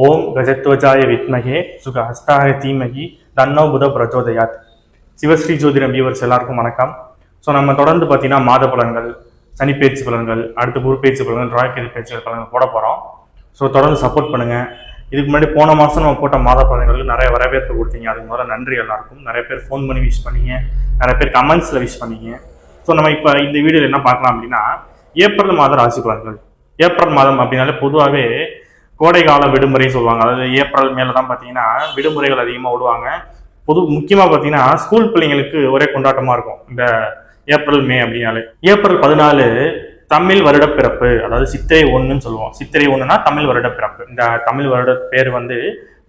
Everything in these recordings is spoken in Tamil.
ஓம் கஜத்வஜாய வித்மகே சுகஹஸ்தாய தீமகி தன்னோ புத பிரச்சோதயாத் சிவஸ்ரீ ஜோதிடம் வியூவர்ஸ் எல்லாருக்கும் வணக்கம். ஸோ நம்ம தொடர்ந்து பார்த்தீங்கன்னா மாத பலன்கள் சனி பேச்சு பலன்கள் அடுத்து குரு பேச்சு பலன்கள் ராய்கேது பேச்சு பலன்கள் போட போகிறோம் ஸோ தொடர்ந்து சப்போர்ட் பண்ணுங்கள் இதுக்கு முன்னாடி போன மாதம் நம்ம போட்ட மாத பலன்களுக்கு நிறைய வரவேற்பு கொடுத்தீங்க. அதுக்கு முதல்ல நன்றி எல்லாருக்கும். நிறைய பேர் ஃபோன் பண்ணி விஷ் பண்ணீங்க. நிறைய பேர் கமெண்ட்ஸில் விஷ் பண்ணீங்க. ஸோ நம்ம இப்போ இந்த வீடியோவில் என்ன பார்க்கலாம் அப்படின்னா ஏப்ரல் மாத ராசி பலன்கள். ஏப்ரல் மாதம் அப்படின்னாலே பொதுவாகவே கோடை கால விடுமுறை சொல்லுவாங்க. அதாவது ஏப்ரல் மேல தான் பார்த்தீங்கன்னா விடுமுறைகள் அதிகமாக விடுவாங்க. பொது முக்கியமாக பார்த்தீங்கன்னா ஸ்கூல் பிள்ளைங்களுக்கு ஒரே கொண்டாட்டமாக இருக்கும். இந்த ஏப்ரல் மே அப்படின்னாலே. ஏப்ரல் பதினாலு தமிழ் வருட பிறப்பு அதாவது சித்திரை ஒன்றுன்னு சொல்லுவோம். சித்திரை ஒன்றுனா தமிழ் வருட பிறப்பு இந்த தமிழ் வருட பேர் வந்து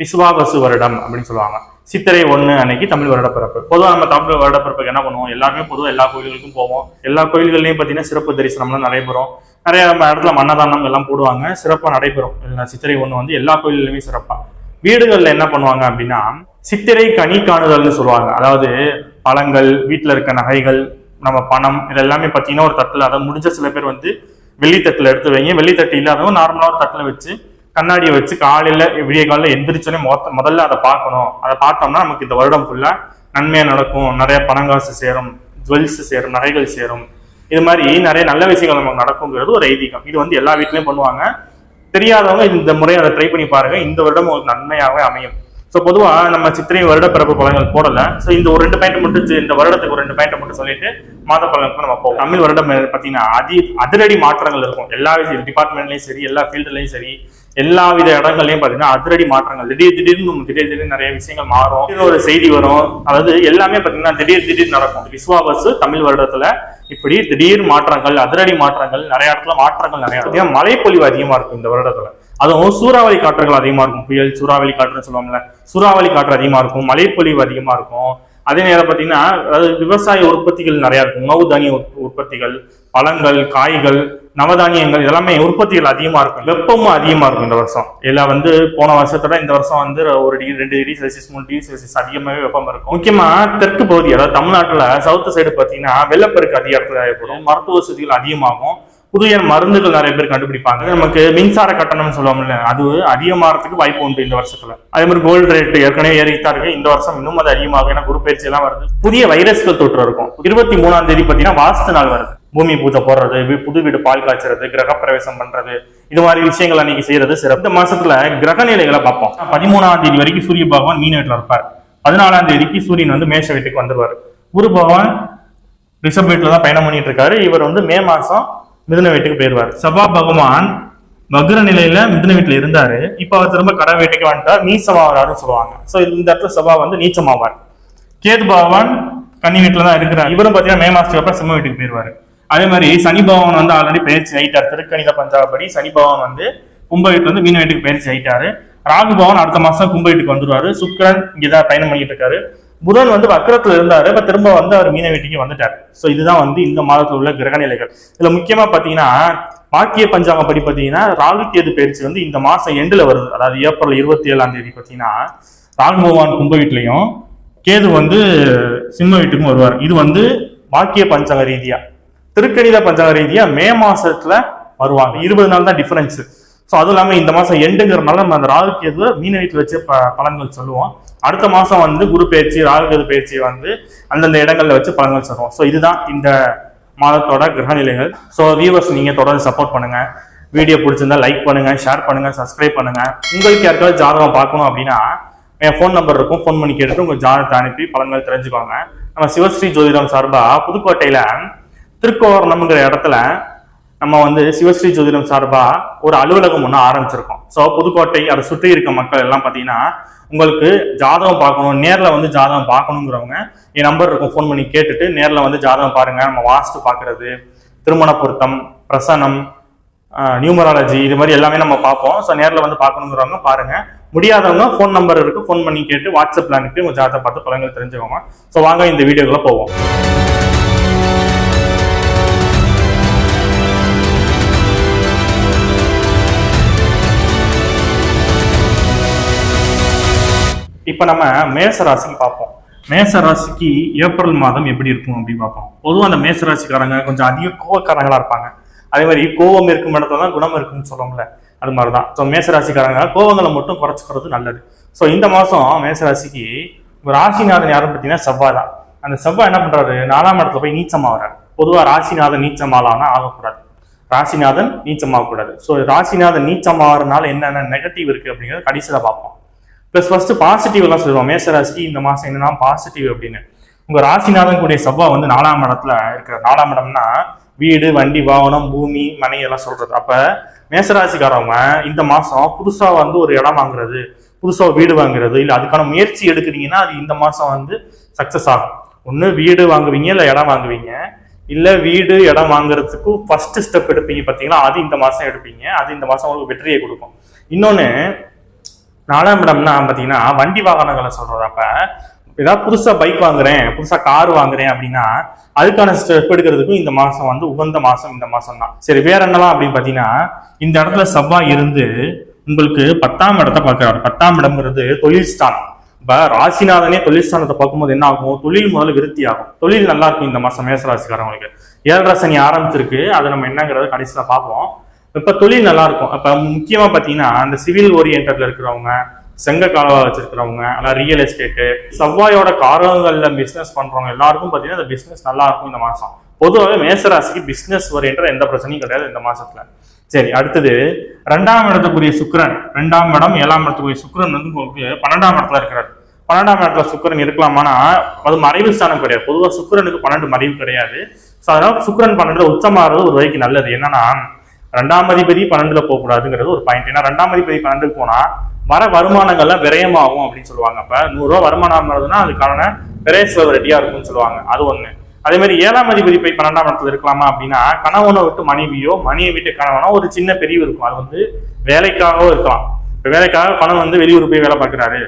விசுவாபசு வருடம் அப்படின்னு சொல்லுவாங்க. சித்திரை ஒன்று அன்னைக்கு தமிழ் வருடப்பிறப்பு. பொதுவாக நம்ம தமிழ் வருடப்பிறப்புக்கு என்ன பண்ணுவோம்? எல்லாருமே பொதுவாக எல்லா கோயில்களுக்கும் போவோம். எல்லா கோயில்கள்லையும் பார்த்தீங்கன்னா சிறப்பு தரிசனம்லாம் நடைபெறும். நிறைய நம்ம இடத்துல மன்னதானம் எல்லாம் போடுவாங்க. சிறப்பாக நடைபெறும். சித்திரை ஒன்று வந்து எல்லா கோயில்களுமே சிறப்பாக வீடுகளில் என்ன பண்ணுவாங்க அப்படின்னா சித்திரை கனி காணுதல்னு சொல்லுவாங்க. அதாவது பழங்கள் வீட்டில் இருக்க நகைகள் நம்ம பணம் இதெல்லாமே பார்த்தீங்கன்னா ஒரு தட்டில். அதை முடிஞ்ச சில பேர் வந்து வெள்ளித்தட்டில் எடுத்து வைங்க. வெள்ளித்தட்டு இல்லாதவங்க நார்மலாக ஒரு தட்டில் வச்சு கண்ணாடியை வச்சு காலையில் விடிய காலையில் எந்திரிச்சோன்னே மொத்த முதல்ல அதை பார்க்கணும். அதை பார்த்தோம்னா நமக்கு இந்த வருடம் ஃபுல்லாக நன்மையாக நடக்கும். நிறைய பணங்காசு சேரும் ஜுவல்ஸ் சேரும் நகைகள் சேரும். இது மாதிரி நிறைய நல்ல விஷயங்கள் நமக்கு நடக்குங்கிறது ஒரு ஐதீகம். இது வந்து எல்லா வீட்லயும் பண்ணுவாங்க. தெரியாதவங்க இந்த முறை அதை ட்ரை பண்ணி பாருங்க. இந்த வருடம் உங்களுக்கு நன்மையாகவே அமையும். ஸோ பொதுவாக நம்ம சித்திரை வருட பிறப்பு பலன்கள் போடல. ஸோ இந்த ஒரு ரெண்டு பாயிண்ட் மட்டும் சி- இந்த வருடத்துக்கு ஒரு ரெண்டு பாயிண்ட் மட்டும் சொல்லிட்டு மாத பலனுக்கு நம்ம போவோம். தமிழ் வருடம் பார்த்தீங்கன்னா அதி அதிரடி மாற்றங்கள் இருக்கும். எல்லா டிபார்ட்மெண்ட்லையும் சரி எல்லா ஃபீல்டுலையும் சரி. எல்லா வித இடங்கள்லையும் பார்த்தீங்கன்னா அதிரடி மாற்றங்கள். திடீர் திடீர்னு திடீர் திடீர்னு நிறைய விஷயங்கள் மாறும். ஒரு செய்தி வரும். அதாவது எல்லாமே பார்த்தீங்கன்னா திடீர் திடீர் நடக்கும். விஸ்வாபஸ் தமிழ் வருடத்துல இப்படி திடீர் மாற்றங்கள் அதிரடி மாற்றங்கள் நிறைய இடத்துல மாற்றங்கள் நிறைய இடத்துல மழைப்பொழிவு அதிகமா இருக்கும் இந்த வருடத்துல? அதுவும் சூறாவளி காற்றுகள் அதிகமா இருக்கும். புயல் சூறாவளி காற்றுன்னு சொல்லுவாங்கல்ல சூறாவளி காற்று அதிகமா இருக்கும். மழைப்பொழிவு அதிகமா இருக்கும். அதே நேரம் பார்த்தீங்கன்னா அதாவது விவசாய உற்பத்திகள் நிறைய இருக்கும். உணவு தானிய உற்பத்திகள் பழங்கள் காய்கள் நவதானியங்கள் இதெல்லாமே உற்பத்திகள் அதிகமாக இருக்கும். வெப்பமும் அதிகமாக இருக்கும் இந்த வருஷம். இதில் வந்து போன வருஷத்தோட இந்த வருஷம் வந்து ஒரு டிகிரி ரெண்டு டிகிரி செல்சியஸ் மூணு டிகிரி செல்சியஸ் அதிகமாகவே வெப்பம் இருக்கும். முக்கியமாக தெற்கு பகுதி அதாவது தமிழ்நாட்டில் சவுத்து சைடு பார்த்தீங்கன்னா வெள்ளப்பெருக்கு அதிக இடத்துல ஏற்படும். மருத்துவ வசதிகள் அதிகமாகும். புதிய மருந்துகள் நிறைய பேர் கண்டுபிடிப்பாங்க. நமக்கு மின்சார கட்டணம்னு சொல்லுவோம்ல அது அதிகமாகிறதுக்கு வாய்ப்பு உண்டு இந்த வருஷத்துல. அதே மாதிரி கோல்டு ரேட் ஏற்கனவே ஏறித்தான் இருக்கு. இந்த வருஷம் இன்னும் அது அதிகமாகும். ஏன்னா குரு பயிற்சி எல்லாம் வருது. புதிய வைரஸ்கள் தொற்று இருக்கும். இருபத்தி மூணாம் தேதி பாத்தீங்கன்னா வாஸ்து நாள் வருது. பூமி பூஜை போடுறது புது வீடு பால் காய்ச்சறது கிரக பிரவேசம் பண்றது இது மாதிரி விஷயங்கள் அன்னைக்கு செய்யறது சிறப்பு. இந்த மாசத்துல கிரக நிலைகளை பார்ப்போம். பதிமூணாம் தேதி வரைக்கும் சூரிய பகவான் மீன் வீட்டில் இருப்பார். பதினாலாம் தேதிக்கு சூரியன் வந்து மேஷ வீட்டுக்கு வந்துருவாரு. குரு பகவான் ரிஷப் வீட்டில் தான் பயணம் பண்ணிட்டு இருக்காரு. இவர் வந்து மே மாசம் மிதுன வீட்டுக்கு போயிடுவார் சபா பகவான் வக்ர நிலையில மிதுன வீட்டுல இருந்தாரு. இப்ப அவர் திரும்ப கடை வீட்டுக்கு வந்துட்டார். நீச்சமாவாருன்னு சொல்லுவாங்க. சோ இந்த இடத்துல சபா வந்து நீச்சமாவார். கேது பகவான் கன்னி வீட்டுல தான் இருக்கிறார். இவரும் பாத்தீங்கன்னா மே மாசத்துக்கு அப்புறம் சிம்ம வீட்டுக்கு போயிருவாரு. அதே மாதிரி சனி பகவான் வந்து ஆல்ரெடி பயிற்சி ஆயிட்டார். திருக்கணித பஞ்சாபடி சனி பகவான் வந்து கும்ப வீட்டுல இருந்து மீன வீட்டுக்கு பயிற்சி ஆயிட்டாரு. ராகு பவன் அடுத்த மாசம் கும்ப வீட்டுக்கு வந்துருவாரு. சுக்கரன் இங்கதான் பயணம் பண்ணிட்டு இருக்காரு. புதன் வந்து வக்கரத்துல இருந்தாரு இப்ப திரும்ப வந்து அவர் மீன வீட்டுக்கு வந்துட்டார். சோ இதுதான் வந்து இந்த மாதத்துல உள்ள கிரக நிலைகள். இதுல முக்கியமா பாத்தீங்கன்னா வாக்கிய பஞ்சாங்கம் படி பாத்தீங்கன்னா ராகு கேது பயிற்சி வந்து இந்த மாசம் எண்டுல வருது. அதாவது ஏப்ரல் இருபத்தி ஏழாம் தேதி பாத்தீங்கன்னா ராகு பகவான் கும்ப வீட்லயும் கேது வந்து சிம்ம வீட்டுக்கும் வருவார். இது வந்து வாக்கிய பஞ்சாங்க ரீதியா. திருக்கணித பஞ்சாங்க ரீதியா மே மாசத்துல வருவாங்க. இருபது நாள் தான் டிஃபரன்ஸ் ஸோ அதுவும் இல்லாமல் இந்த மாசம் எண்டுங்கிறனால நம்ம அந்த ராகு கேது மீன வீட்டில் வச்சு ப பலன்கள் சொல்லுவோம். அடுத்த மாதம் வந்து குரு பயிற்சி ராகுகது பயிற்சி வந்து அந்தந்த இடங்களில் வச்சு பலன்கள் சொல்லுவோம் ஸோ இதுதான் இந்த மாதத்தோட கிரகநிலைகள் ஸோ வியூவர்ஸ் நீங்கள் தொடர்ந்து சப்போர்ட் பண்ணுங்கள் வீடியோ பிடிச்சிருந்தா லைக் பண்ணுங்கள் ஷேர் பண்ணுங்கள் சப்ஸ்கிரைப் பண்ணுங்க. உங்களுக்கு யாருக்காவது ஜாதகம் பார்க்கணும் அப்படின்னா என் ஃபோன் நம்பர் இருக்கும். ஃபோன் பண்ணி கேட்டுட்டு உங்கள் ஜாதகத்தை அனுப்பி பலன்கள் தெரிஞ்சுக்கோங்க. நம்ம சிவஸ்ரீ ஜோதிடம் சார்பாக புதுக்கோட்டையில் திருக்கோவரணம்ங்கிற இடத்துல நம்ம வந்து சிவஸ்ரீ ஜோதிடம் சார்பாக ஒரு அலுவலகம் ஒன்று ஆரம்பிச்சிருக்கோம். ஸோ புதுக்கோட்டை அதை சுற்றி இருக்க மக்கள் எல்லாம் பார்த்தீங்கன்னா உங்களுக்கு ஜாதகம் பார்க்கணும் நேரில் வந்து ஜாதகம் பார்க்கணுங்கிறவங்க என் நம்பர் இருக்கும் ஃபோன் பண்ணி கேட்டுட்டு நேரில் வந்து ஜாதகம் பாருங்கள் நம்ம வாஸ்து பார்க்கறது திருமண பொருத்தம் பிரசனம் நியூமராலஜி இது மாதிரி எல்லாமே நம்ம பார்ப்போம். ஸோ நேரில் வந்து பார்க்கணுங்கிறவங்க பாருங்க. முடியாதவங்க ஃபோன் நம்பர் இருக்கு ஃபோன் பண்ணி கேட்டு வாட்ஸ்அப்பில் அனுப்பி உங்கள் ஜாதகத்தை பார்த்து பலன்கள் தெரிஞ்சுக்கோங்க. ஸோ வாங்க இந்த வீடியோக்குள்ளே போவோம். இப்போ நம்ம மேச ராசிக்கு பார்ப்போம். மேச ராசிக்கு ஏப்ரல் மாதம் எப்படி இருக்கும் அப்படின்னு பார்ப்போம். பொதுவாக அந்த மேச ராசிக்காரங்க கொஞ்சம் அதிக கோவக்காரங்களா இருப்பாங்க. அதே மாதிரி கோவம் இருக்கும் இடத்துல தான் குணம் இருக்கும்னு சொல்லுவோம்ல அது மாதிரி தான் ஸோ மேசராசிக்காரங்க கோவங்களை மட்டும் குறைச்சிக்கிறது நல்லது. ஸோ இந்த மாதம் மேசராசிக்கு ராசிநாதன் யாரும் பார்த்தீங்கன்னா செவ்வாய் தான். அந்த செவ்வாய் என்ன பண்றாரு? நாலாம் இடத்துல போய் நீச்சமாகிறார் பொதுவாக ராசிநாதன் நீச்சமாலான்னா ஆகக்கூடாது. ராசிநாதன் நீச்சமாகக்கூடாது. ஸோ ராசிநாதன் நீச்சமாகறதுனால என்னென்ன நெகட்டிவ் இருக்கு அப்படிங்கிறத கடைசியில் பார்ப்போம். ப்ளஸ் ஃபர்ஸ்ட் பாசிட்டிவ் எல்லாம் சொல்லுவோம் மேசராசிக்கு இந்த மாசம் என்னன்னா பாசிட்டிவ் அப்படின்னு. உங்க ராசிநாதன் கூடிய செவ்வாய் வந்து நாலாம் இடத்துல இருக்கிற நாலாம் இடம்னா வீடு வண்டி வாகனம் பூமி மனை எல்லாம் சொல்றது. அப்ப மேசராசிக்காரவங்க இந்த மாசம் புதுசா வந்து ஒரு இடம் வாங்குறது புதுசா வீடு வாங்குறது இல்ல அதுக்கான முயற்சி எடுக்கிறீங்கன்னா அது இந்த மாசம் வந்து சக்சஸ் ஆகும். ஒண்ணு வீடு வாங்குவீங்க இல்ல இடம் வாங்குவீங்க. இல்ல வீடு இடம் வாங்குறதுக்கு ஃபர்ஸ்ட் ஸ்டெப் எடுப்பீங்க பாத்தீங்களா? அது இந்த மாசம் எடுப்பீங்க. அது இந்த மாசம் உங்களுக்கு வெற்றியை கொடுக்கும். இன்னொன்னு நாலாம் இடம்னா பார்த்தீங்கன்னா வண்டி வாகனங்களை சொல்றது அப்ப. ஏதாவது புதுசா பைக் வாங்குறேன் புதுசா கார் வாங்குறேன் அப்படின்னா அதுக்கான ஸ்டெப் எடுக்கிறதுக்கும் இந்த மாசம் வந்து உகந்த மாசம் இந்த மாசம் தான். சரி வேற என்னலாம் அப்படின்னு பாத்தீங்கன்னா இந்த இடத்துல செவ்வாய் இருந்து உங்களுக்கு பத்தாம் இடத்தை பார்க்கிறாரு. பத்தாம் இடம்ங்கிறது தொழில் ஸ்தானம். இப்ப ராசிநாதனே தொழில் ஸ்தானத்தை பார்க்கும்போது என்ன ஆகும்? தொழில் முதல்ல விருத்தி ஆகும். தொழில் நல்லா இருக்கும் இந்த மாசம் மேசராசிக்காரவங்களுக்கு ஏழரை சனி ஆரம்பிச்சிருக்கு. அதை நம்ம என்னங்கிறத கடைசியில பார்ப்போம். இப்போ தொழில் நல்லா இருக்கும் அப்போ முக்கியமாக பார்த்தீங்கன்னா அந்த சிவில் ஓரியன்டில் இருக்கிறவங்க செங்க காலவா வச்சிருக்கிறவங்க அதான் ரியல் எஸ்டேட்டு செவ்வாயோட காரகங்களில் பிஸ்னஸ் பண்ணுறவங்க எல்லாருக்கும் பார்த்தீங்கன்னா இந்த பிஸ்னஸ் நல்லா இருக்கும் இந்த மாதம் பொதுவாகவே மேசராசிக்கு பிஸ்னஸ் ஓரியன்ட் எந்த பிரச்சனையும் கிடையாது இந்த மாதத்தில் சரி அடுத்தது ரெண்டாம் இடத்துக்குரிய சுக்கரன். ரெண்டாம் இடம் ஏழாம் இடத்துக்குரிய சுக்கரன் வந்து உங்களுக்கு பன்னெண்டாம் இடத்துல இருக்கிறார். பன்னெண்டாம் இடத்துல சுக்கிரன் இருக்கலாமானா அது மறைவு ஸ்தானம் கிடையாது. பொதுவாக சுக்கரனுக்கு பன்னெண்டு மறைவு கிடையாது. ஸோ அதனால சுக்கரன் பன்னெண்டு உச்சமாகிறது ஒரு வகைக்கு நல்லது. என்னன்னா ரெண்டாம் அதிபதி பன்னெண்டுல போகக்கூடாதுங்கிறது ஒரு பாயிண்ட் ஏன்னா ரெண்டாம் அதிபதி பன்னெண்டுக்கு போனா வர வருமானங்கள்லாம் விரயமாகும் அப்படின்னு சொல்லுவாங்க. அப்ப நூறுரூவா வருமானம் வருதுன்னா அதுக்கான விரய செலவு ரெடியா இருக்கும்னு சொல்லுவாங்க. அது ஒண்ணு. அதே மாதிரி ஏழாம் அதிபதி போய் பன்னெண்டாம் இடத்துல இருக்கலாமா அப்படின்னா கணவனை விட்டு மனைவியோ மனைவி விட்டு கணவனோ ஒரு சின்ன பிரிவு இருக்கும். அது வந்து வேலைக்காகவும் இருக்கலாம். இப்ப வேலைக்காக கணவன் வந்து வெளியூர் போய் வேலை பார்க்குறாரு.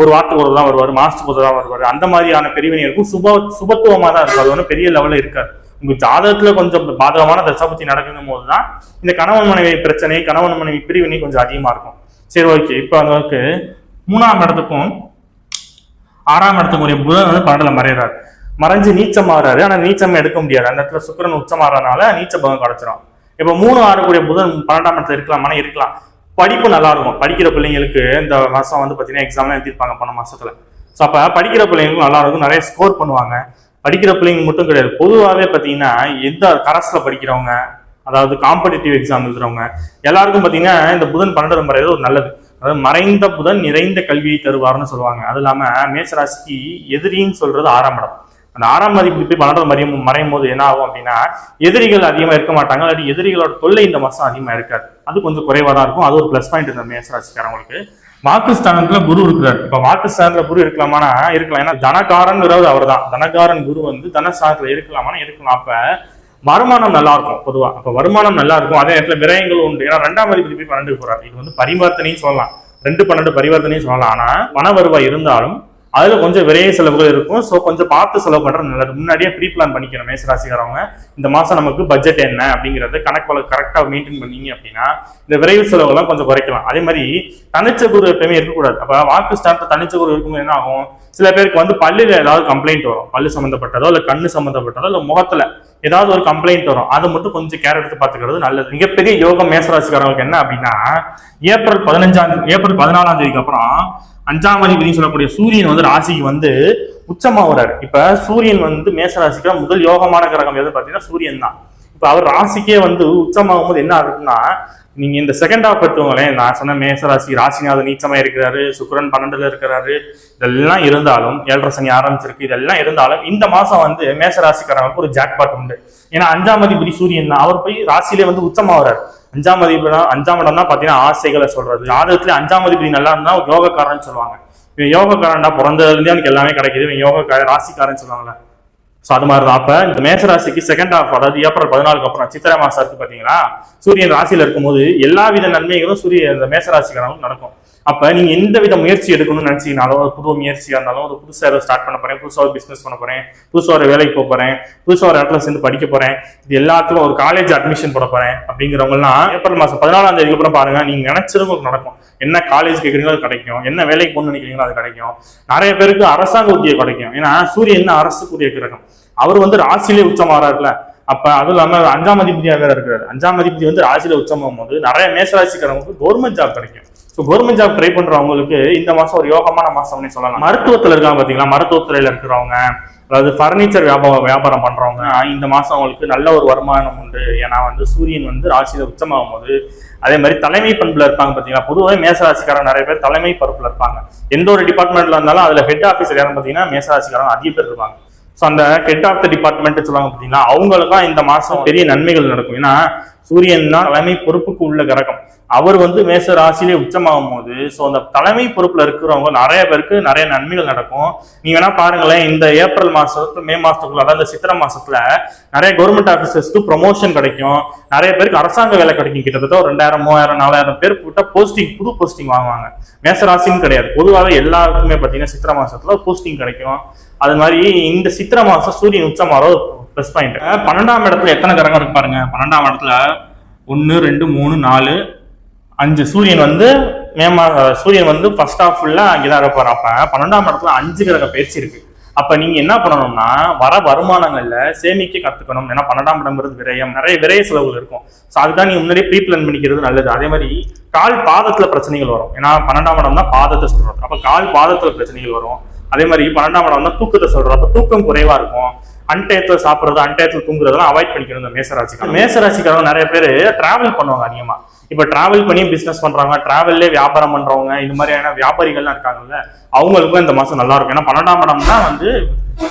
ஒரு வாரத்துக்கு ஒரு தான் வருவார் மாசத்துக்கு ஒரு தான் வருவார். அந்த மாதிரியான பிரிவினை இருக்கும் சுப சுபத்துவமா தான் இருக்கும். அது ஒன்றும் பெரிய லெவலில் இருக்காது. உங்க ஜாதகத்துல கொஞ்சம் பாதகமான தசாபத்தி நடக்கும் போது தான் இந்த கணவன் மனைவி பிரச்சனை கணவன் மனைவி பிரிவினை கொஞ்சம் அதிகமா இருக்கும். சரி ஓகே. இப்போ அளவுக்கு மூணாம் இடத்துக்கும் ஆறாம் இடத்துக்குரிய புதன் வந்து பன்னெண்டுல மறையறாரு. மறைஞ்சு நீச்சம் மாறாரு ஆனா நீச்சம் எடுக்க முடியாது. அந்த இடத்துல சுக்கிரன் உச்சம் மாறனால நீச்ச பகம் கிடைச்சிடும் இப்போ மூணு ஆறு கூடிய புதன் பன்னெண்டாம் இடத்துல இருக்கலாமானா இருக்கலாம். படிப்பு நல்லா இருக்கும். படிக்கிற பிள்ளைங்களுக்கு இந்த மாசம் வந்து பாத்தீங்கன்னா எக்ஸாம்லாம் எழுதிருப்பாங்க போன மாசத்துல. ஸோ அப்ப படிக்கிற பிள்ளைங்களுக்கும் நல்லா இருக்கும். நிறைய ஸ்கோர் பண்ணுவாங்க. படிக்கிற பிள்ளைங்க மட்டும் கிடையாது. பொதுவாகவே பார்த்தீங்கன்னா எந்த கரஸில் படிக்கிறவங்க அதாவது காம்படிட்டிவ் எக்ஸாம் எழுதுறவங்க எல்லாருக்கும் பார்த்தீங்கன்னா இந்த புதன் பன்னெண்டு மறைவது ஒரு நல்லது. அதாவது மறைந்த புதன் நிறைந்த கல்வியை தருவார்னு சொல்லுவாங்க. அது இல்லாமல் மேசராசிக்கு எதிரின்னு சொல்றது ஆறாம் இடம். அந்த ஆறாம் மதிப்பு போய் பன்னெண்டாம் மறையும் மறையும் போது என்ன ஆகும் அப்படின்னா எதிரிகள் அதிகமாக இருக்க மாட்டாங்க. இல்லாட்டி எதிரிகளோட தொல்லை இந்த மாசம் அதிகமாக இருக்காது. அது கொஞ்சம் குறைவா தான் இருக்கும். அது ஒரு ப்ளஸ் பாயிண்ட் இந்த மேசராசிக்காரவங்களுக்கு வாக்குஸ்தானத்துல குரு இருக்கிறார். இப்ப வாக்குஸ்தானத்துல குரு இருக்கலாமானா? இருக்கலாம். ஏன்னா தனகாரன்ங்கிறது அவர் தான் தனகாரன் குரு வந்து தனஸ்தானத்துல இருக்கலாமானா? இருக்கலாம். அப்ப வருமானம் நல்லா இருக்கும் பொதுவா. அப்ப வருமானம் நல்லா இருக்கும் அதே நேரத்துல விரயங்களும் உண்டு. ஏன்னா ரெண்டாம் அதிபதி போய் பன்னெண்டு போறாரு. இது வந்து பரிவர்த்தனையும் சொல்லலாம். ரெண்டு பன்னெண்டு பரிவர்த்தனையும் சொல்லலாம். ஆனா பண வருவாய் இருந்தாலும் அதுல கொஞ்சம் விரைய செலவுகள் இருக்கும். ஸோ கொஞ்சம் பார்த்து செலவு பண்றது நல்லது. முன்னாடியே ப்ரீ பிளான் பண்ணிக்கிற மேசராசிக்காரவங்க. இந்த மாசம் நமக்கு பட்ஜெட் என்ன அப்படிங்கறது கணக்கு வழக்கு கரெக்டா மெயின்டைன் பண்ணீங்க அப்படின்னா இந்த விரைவு செலவுலாம் கொஞ்சம் குறைக்கலாம். அதே மாதிரி தனிச்ச குரு எப்பயுமே இருக்கக்கூடாது. அப்ப வாக்கு ஸ்டார்ட் தனிச்ச குரு இருக்கும்போது என்ன ஆகும்? சில பேருக்கு வந்து பல்லுல ஏதாவது கம்ப்ளைண்ட் வரும். பல்லு சம்மந்தப்பட்டதோ இல்ல கண்ணு சம்மந்தப்பட்டதோ இல்ல முகத்துல ஏதாவது ஒரு கம்ப்ளைண்ட் வரும். அதை மட்டும் கொஞ்சம் கேர் எடுத்து பாத்துக்கிறது நல்லது. மிகப்பெரிய யோகம் மேசராசிக்காரங்களுக்கு என்ன அப்படின்னா ஏப்ரல் பதினஞ்சாம் ஏப்ரல் பதினாலாம் தேதிக்கு அப்புறம் அஞ்சாம் அதிபதினு சொல்லக்கூடிய சூரியன் வந்து ராசிக்கு வந்து உச்சமாகிறாரு. இப்ப சூரியன் வந்து மேச ராசிக்கு முதல் யோகமான கிரகம் எது பாத்தீங்கன்னா சூரியன் தான். இப்ப அவர் ராசிக்கே வந்து உச்சமாகும் போது என்ன ஆகுதுன்னா நீங்க இந்த செகண்ட் ஹாஃப் எடுத்துக்கோங்களேன். நான் சொன்ன மேசராசி ராசிநாதன் நீச்சமா இருக்கிறாரு சுக்கிரன் பன்னெண்டுல இருக்கிறாரு இதெல்லாம் இருந்தாலும் ஏழரை சனி ஆரம்பிச்சிருக்கு இதெல்லாம் இருந்தாலும் இந்த மாசம் வந்து மேசராசிக்காரங்களுக்கு ஒரு ஜாக்பாட் உண்டு. ஏன்னா அஞ்சாம் அதிபதி சூரியன் தான். அவர் போய் ராசியிலே வந்து உச்சமாகிறார் அஞ்சாம் அதிபதி அஞ்சாம் இடம் தான் பாத்தீங்கன்னா ஆசைகளை சொல்றது. ஜாதகத்துல அஞ்சாம் அதிபதி நல்லா இருந்தா யோகக்காரன் சொல்லுவாங்க. இவன் யோகக்காரன்டா பிறந்ததுல இருந்தே அவனுக்கு எல்லாமே கிடைக்குது. இவன் யோகக்கார ராசிக்காரன் சொல்லுவாங்களே ஸோ அது மாதிரி தான். அப்போ இந்த மேசராசிக்கு செகண்ட் ஹாஃப் அதாவது ஏப்ரல் பதினாலுக்கு அப்புறம் சித்திரை மாசத்துக்கு பார்த்தீங்கன்னா சூரியன் ராசியில் இருக்கும்போது எல்லா வித நன்மைகளும் சூரிய இந்த மேசராசிக்காரங்களும் நடக்கும். அப்ப நீங்க எந்த வித முயற்சி எடுக்கணும்னு நினைச்சீங்கனாலும் ஒரு புது முயற்சியா இருந்தாலும் ஒரு புதுசா எதாவது ஸ்டார்ட் பண்ண போறேன் புதுசா ஒரு பிசினஸ் பண்ண போறேன் புதுசா ஒரு வேலைக்கு போக போறேன் புதுசா ஒரு இடத்துல சேர்ந்து படிக்க போறேன் இது எல்லாத்துக்கும் ஒரு காலேஜ் அட்மிஷன் போட போறேன் அப்படிங்கிறவங்க எல்லாம் ஏப்ரல் மாசம் பதினாலாம் தேதிக்கு அப்புறம் பாருங்க நீங்க நினைச்சதும் உங்களுக்கு நடக்கும். என்ன காலேஜ் கேட்குறீங்களோ அது கிடைக்கும் என்ன வேலைக்கு போகணும்னு நினைக்கிறீங்களோ அது கிடைக்கும். நிறைய பேருக்கு அரசாங்க உத்தியோகம் கிடைக்கும். ஏன்னா சூரியன் அரசுக்குரிய கிரகம் அவர் வந்து ராசியிலே உச்சமாறாருல அப்ப அதுவும் இல்லாம அஞ்சாம் அதிபதியா வேற இருக்கிறாரு. அஞ்சாம் அதிபதி வந்து ராசியில உச்சமாகும் போது நிறைய மேசராசிக்காரங்களுக்கு கவர்மெண்ட் ஜாப் கிடைக்கும். ஸோ கவர்மெண்ட் ஜாப் ட்ரை பண்றவங்களுக்கு இந்த மாசம் ஒரு யோகமான மாசம்னு சொல்லலாம். மருத்துவத்துல இருக்காங்க பாத்தீங்களா? மருத்துவத்துறையில இருக்கிறவங்க அதாவது ஃபர்னிச்சர் வியாபாரம் வியாபாரம் பண்றவங்க இந்த மாசம் அவங்களுக்கு நல்ல ஒரு வருமானம் உண்டு. ஏன்னா வந்து சூரியன் வந்து ராசியில உச்சமாகும் போது அதே மாதிரி தலைமை பண்புல இருப்பாங்க பாத்தீங்கன்னா பொதுவாக மேசராசிக்காரன் நிறைய பேர் தலைமை பருப்புல இருப்பாங்க. எந்த ஒரு டிபார்ட்மெண்ட்ல இருந்தாலும் அதுல ஹெட் ஆஃபீஸர் யாரும் பாத்தீங்கன்னா மேசராசிக்காரன் அதிக பேர் இருப்பாங்க. ஸோ அந்த ஹெட் ஆஃப் த டிபார்ட்மெண்ட் சொல்லுவாங்க பார்த்தீங்கன்னா அவங்களுக்கும் இந்த மாதம் பெரிய நன்மைகள் நடக்கும். ஏன்னா சூரியன் தான் தலைமை பொறுப்புக்கு உள்ள கிரகம். அவர் வந்து மேச ராசியிலே உச்சமாகும் போது ஸோ அந்த தலைமை பொறுப்பில் இருக்கிறவங்க நிறைய பேருக்கு நிறைய நன்மைகள் நடக்கும். நீங்க வேணா பாருங்களேன் இந்த ஏப்ரல் மாதத்துக்கு மே மாதத்துக்குள்ள அதாவது இந்த சித்திரை மாதத்தில் நிறைய கவர்மெண்ட் ஆஃபீஸர்ஸ்க்கு ப்ரொமோஷன் கிடைக்கும். நிறைய பேருக்கு அரசாங்க வேலை கிடைக்கும். கிட்டத்தட்ட ஒரு ரெண்டாயிரம் மூவாயிரம் நாலாயிரம் பேர் கிட்ட போஸ்டிங் புது போஸ்டிங் வாங்குவாங்க. மேச ராசின்னு கிடையாது. பொதுவாக எல்லாருக்குமே பார்த்தீங்கன்னா சித்திரை மாதத்தில் போஸ்டிங் கிடைக்கும். அது மாதிரி இந்த சித்திர மாசம் சூரியன் உச்சமாற ப்ளஸ் பாயிண்ட் பன்னெண்டாம் இடத்துல எத்தனை கிரகம் இருக்கு பாருங்க. பன்னெண்டாம் இடத்துல ஒன்று ரெண்டு மூணு நாலு அஞ்சு. சூரியன் வந்து மே சூரியன் வந்து ஃபர்ஸ்ட் ஆஃப் ஃபுல்லாக அங்கே தான் இருப்பார் அப்போ பன்னெண்டாம் இடத்துல அஞ்சு கிரக பயிற்சி இருக்கு. அப்ப நீங்க என்ன பண்ணணும்னா வர வருமானங்கள்ல சேமிக்க கத்துக்கணும். ஏன்னா பன்னெண்டாம் இடம்ங்கிறது விரயம். நிறைய விரய செலவுகள் இருக்கும். ஸோ அதுதான் நீ முன்னாடியே ப்ரீ பிளான் பண்ணிக்கிறது நல்லது. அதே மாதிரி கால் பாதத்துல பிரச்சனைகள் வரும். ஏன்னா பன்னெண்டாம் இடம் தான் பாதத்தை சொல்றது அப்ப கால் பாதத்துல பிரச்சனைகள் வரும். அதே மாதிரி பன்னெண்டாம் இடம் தான் தூக்கத்தை சொல்றோம் அப்ப தூக்கம் குறைவா இருக்கும். அன்டயத்துல சாப்பிடுறது அன்டயத்துல தூங்குறதெல்லாம் அவாய்ட் பண்ணிக்கணும் இந்த மேசராசிக்காரங்க. மேசராசிக்காரங்க நிறைய பேர் டிராவல் பண்ணுவாங்க அதிகமா. இப்ப டிராவல் பண்ணி பிசினஸ் பண்றாங்க டிராவல்லே வியாபாரம் பண்றவங்க இது மாதிரியான வியாபாரிகள்லாம் இருக்காங்கல்ல அவங்களுக்கும் இந்த மாசம் நல்லா இருக்கும். ஏன்னா பன்னெண்டாம் இடம் தான் வந்து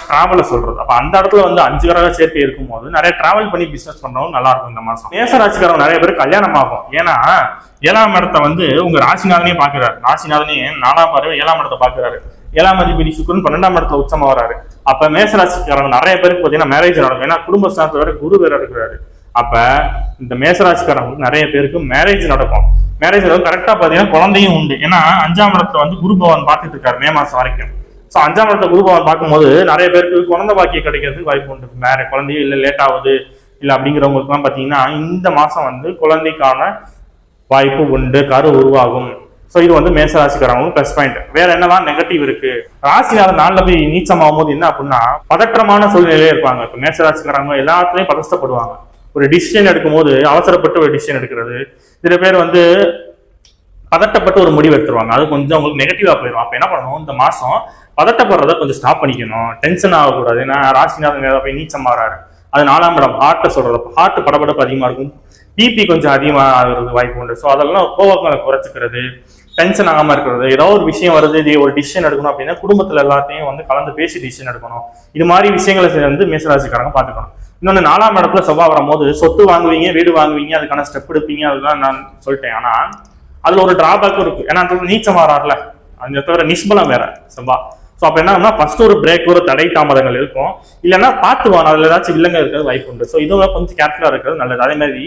டிராவலை சொல்றது. அப்ப அந்த இடத்துல வந்து அஞ்சு கிரக சேர்த்து இருக்கும்போது நிறைய டிராவல் பண்ணி பிசினஸ் பண்றவங்க நல்லா இருக்கும் இந்த மாசம். மேசராசிக்காரங்க நிறைய பேர் கல்யாணம் ஆகும். ஏன்னா ஏழாம் இடத்த வந்து உங்க ராசிநாதனே பாக்குறாரு ராசிநாதனே நாலாம் பார்வை ஏழாம் இடத்தை பாக்குறாரு ஏழாம் அதிபதி சுக்கரன் பன்னெண்டாம் இடத்துல உச்சமா வராரு. அப்ப மேசராசிக்காரங்க நிறைய பேருக்கு பாத்தீங்கன்னா மேரேஜ் நடக்கும். ஏன்னா குடும்ப ஸ்தானத்துல வேற குரு வேற இருக்கிறாரு. அப்ப இந்த மேசராசிக்காரங்களுக்கு நிறைய பேருக்கு மேரேஜ் நடக்கும். மேரேஜ் நடக்கும். கரெக்டா பாத்தீங்கன்னா குழந்தையும் உண்டு. ஏன்னா அஞ்சாம் இடத்துல வந்து குரு பவன் பார்த்துட்டு இருக்காரு மே மாசம் வரைக்கும். ஸோ அஞ்சாம் இடத்துல குரு பவன் பார்க்கும்போது நிறைய பேருக்கு குழந்தை பாக்கியம் கிடைக்கிறதுக்கு வாய்ப்பு உண்டு. மேரே குழந்தையும் இல்லை லேட் ஆகுது இல்லை அப்படிங்கிறவங்களுக்குலாம் பார்த்தீங்கன்னா இந்த மாசம் வந்து குழந்தைக்கான வாய்ப்பு உண்டு. கரு உருவாகும். ஸோ இது வந்து மேச ராசிக்காரங்களுக்கு ப்ளஸ் பாயிண்ட் வேற என்னதான் நெகட்டிவ் இருக்கு. ராசினால நாளில் போய் நீச்சமாகும் போது என்ன அப்படின்னா பதற்றமான சூழ்நிலையிலே இருப்பாங்க. இப்போ மேச ராசிக்காரங்க எல்லாத்துலேயும் பதஷ்டப்படுவாங்க ஒரு டிசிஷன் எடுக்கும்போது அவசரப்பட்டு ஒரு டிசிஷன் எடுக்கிறது. சில பேர் வந்து பதட்டப்பட்டு ஒரு முடிவு எடுத்துருவாங்க. அது கொஞ்சம் அவங்களுக்கு நெகட்டிவாக போயிடும் அப்போ என்ன பண்ணணும்? இந்த மாதம் பதட்டப்படுறத கொஞ்சம் ஸ்டாப் பண்ணிக்கணும். டென்ஷன் ஆகக்கூடாது. ஏன்னா ராசிநாதன் போய் நீச்சம் மாறாரு அது நாலாம் இடம். ஹார்ட்டை சொல்கிறது ஹார்ட் படபடப்பு அதிகமாக இருக்கும். பிபி கொஞ்சம் அதிகமாக ஆகிறது வாய்ப்பு உண்டு. ஸோ அதெல்லாம் கோவங்களை குறைச்சிக்கிறது டென்ஷன் ஆகாமல் இருக்கிறது ஏதோ ஒரு விஷயம் வருது இது ஒரு டிசிஷன் எடுக்கணும் அப்படின்னா குடும்பத்தில் எல்லாத்தையும் வந்து கலந்து பேசி டிசிஷன் எடுக்கணும். இது மாதிரி விஷயங்களை வந்து மேசராசிக்காரங்க பார்த்துக்கணும். இன்னொன்று நாலாம் இடத்துல செவ்வாய் வரும்போது சொத்து வாங்குவீங்க வீடு வாங்குவீங்க அதுக்கான ஸ்டெப் எடுப்பீங்க அதுதான் நான் சொல்லிட்டேன். ஆனால் அதில் ஒரு டிராபேக்கும் இருக்குது ஏன்னா அந்த நீச்சம் வராருல அந்த தவிர நிஷ்பலம் வேற செவ்வா ஸோ அப்போ என்ன ஃபர்ஸ்ட் ஒரு பிரேக் ஒரு தடை தாமதங்கள் இருக்கும். இல்லைன்னா பார்த்துவான் அதில் ஏதாச்சும் வில்லங்க இருக்கிறது வாய்ப்பு உண்டு. ஸோ இதுவும் கொஞ்சம் கேர்ஃபுல்லாக இருக்கிறது நல்லது. அதே மாதிரி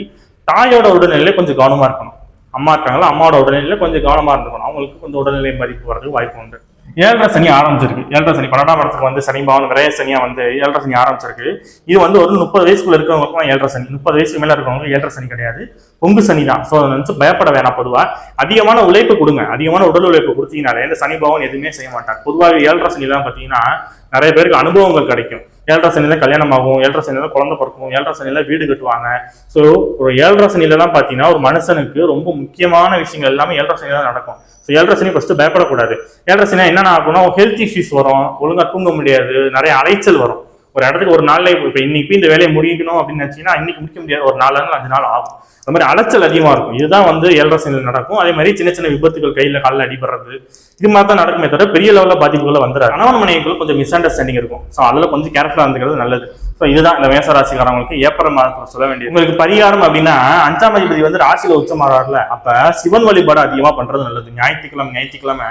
தாயோட உடல்நிலை கொஞ்சம் கவனமா இருக்கணும். அம்மா இருக்காங்களா அம்மாவோட உடல்நிலையில கொஞ்சம் கவனமா இருந்துக்கணும். அவங்களுக்கு கொஞ்சம் உடல்நிலை பாதிப்பு வரதுக்கு வாய்ப்பு உண்டு. ஏழரை சனி ஆரம்பிச்சிருக்கு. ஏழரை சனி பன்னெண்டாம் இடத்துக்கு வந்து சனி பவன் விரைய சனியா வந்து ஏழரை சனி ஆரம்பிச்சிருக்கு. இது வந்து ஒரு முப்பது வயசுக்குள்ள இருக்கிறவங்களுக்கும் ஏழரை சனி. முப்பது வயசுக்கு மேல இருக்கிறவங்க ஏழரை சனி கிடையாது. பொங்கு சனி தான். ஸோ நினைச்சு பயப்பட வேணாம் பொதுவா. அதிகமான உழைப்பு கொடுங்க. அதிகமான உடல் உழைப்பு கொடுத்தீங்கனாலே இந்த சனி பவன் எதுவுமே செய்ய மாட்டாங்க பொதுவாக ஏழரை சனிலாம் பார்த்தீங்கன்னா நிறைய பேருக்கு அனுபவங்கள் கிடைக்கும். ஏழரை சனியில கல்யாணம் ஆகும் ஏழரை சனியில குழந்தை பிறக்கும் ஏழரை சனியில வீடு கட்டுவாங்க. ஸோ ஒரு ஏழரை சனியிலலாம் பார்த்தீங்கன்னா ஒரு மனுஷனுக்கு ரொம்ப முக்கியமான விஷயங்கள் எல்லாமே ஏழரை சனியில தான் நடக்கும். ஸோ ஏழரை சனி ஃபஸ்ட்டு பயப்படக்கூடாது. ஏழரை சனியாக என்னென்ன ஆகும்னா ஹெல்த் இஷ்யூஸ் வரும் ஒழுங்காக தூங்க முடியாது நிறைய அலைச்சல் வரும். ஒரு இடத்துக்கு ஒரு நாள்ல இப்போ இன்னைக்கு இந்த வேலையை முடிக்கணும் அப்படின்னு நினைச்சீங்கன்னா இன்னைக்கு முடிக்க முடியாது ஒரு நாலு நாள் அஞ்சு நாள் ஆகும். அந்த மாதிரி அலைச்சல் அதிகமாக இருக்கும். இதுதான் வந்து ஏழரை சனியில் நடக்கும். அதே மாதிரி சின்ன சின்ன விபத்துகள் கையில் காலில் அடிபடுறது இது மாதிரி தான் நடக்குமே தவிர பெரிய லெவலில் பாதிப்புகளை வந்துடுறாரு கணவன் மனைவிக்குள்ள கொஞ்சம் மிஸ் அண்டர்ஸ்டாண்டிங் இருக்கும். ஸோ அதில் கொஞ்சம் கேர்ஃபுல்லாக இருந்துக்கிறது நல்லது. ஸோ இதுதான் இந்த மேசராசிக்காரவங்களுக்கு ஏப்ரல் மாதத்துல சொல்ல வேண்டியது. உங்களுக்கு பரிகாரம் அப்படின்னா அஞ்சாம் அதிபதி வந்து ராசியில் உச்சமாறாருல. அப்போ சிவன் வழிபாடு அதிகமாக பண்ணுறது நல்லது. ஞாயிற்றுக்கிழமை ஞாயிற்றுக்கிழமை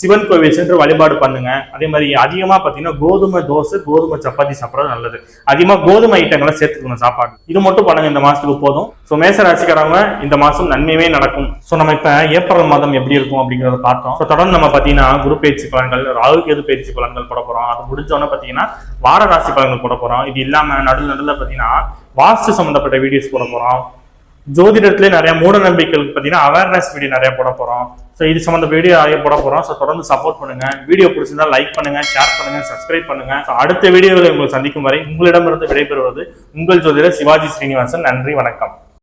சிவன் கோவில் சென்று வழிபாடு பண்ணுங்க. அதே மாதிரி அதிகமா பாத்தீங்கன்னா கோதுமை தோசை கோதுமை சப்பாத்தி சாப்பிட்றது நல்லது. அதிகமா கோதுமை ஐட்டங்களை சேர்த்துக்கணும் சாப்பாடு. இது மட்டும் பண்ணுங்க இந்த மாசத்துக்கு போதும். ஸோ மேச ராசிக்காரவங்க இந்த மாசம் நன்மையுமே நடக்கும். ஸோ நம்ம இப்ப ஏப்ரல் மாதம் எப்படி இருக்கும் அப்படிங்கறத பார்த்தோம். ஸோ தொடர்ந்து நம்ம பாத்தீங்கன்னா குரு பயிற்சி பலன்கள் ராகு கேது பயிற்சி பலன்கள் போட போறோம். அது முடிஞ்சோடனே பாத்தீங்கன்னா வார ராசி பலன்கள் போட போறோம். இது இல்லாம நடுவில் நடுவில் பாத்தீங்கன்னா வாஸ்து சம்பந்தப்பட்ட வீடியோஸ் போட போறோம். ஜோதிடத்திலே நிறைய மூட நம்பிக்கைகள் பார்த்தீங்கன்னா அவேர்னஸ் வீடியோ நிறைய போட போறோம். ஸோ இது சம்மந்த வீடியோ ஆகிய போட போகிறோம் ஸோ தொடர்ந்து சப்போர்ட் பண்ணுங்கள் வீடியோ பிடிச்சிருந்தால் லைக் பண்ணுங்க ஷேர் பண்ணுங்கள் சப்ஸ்கிரைப் பண்ணுங்கள் ஸோ அடுத்த வீடியோவில் உங்களை சந்திக்கும் வரை உங்களிடமிருந்து விடைபெறுவது உங்கள் ஜோதிடர் சிவாஜி ஸ்ரீனிவாசன். நன்றி வணக்கம்.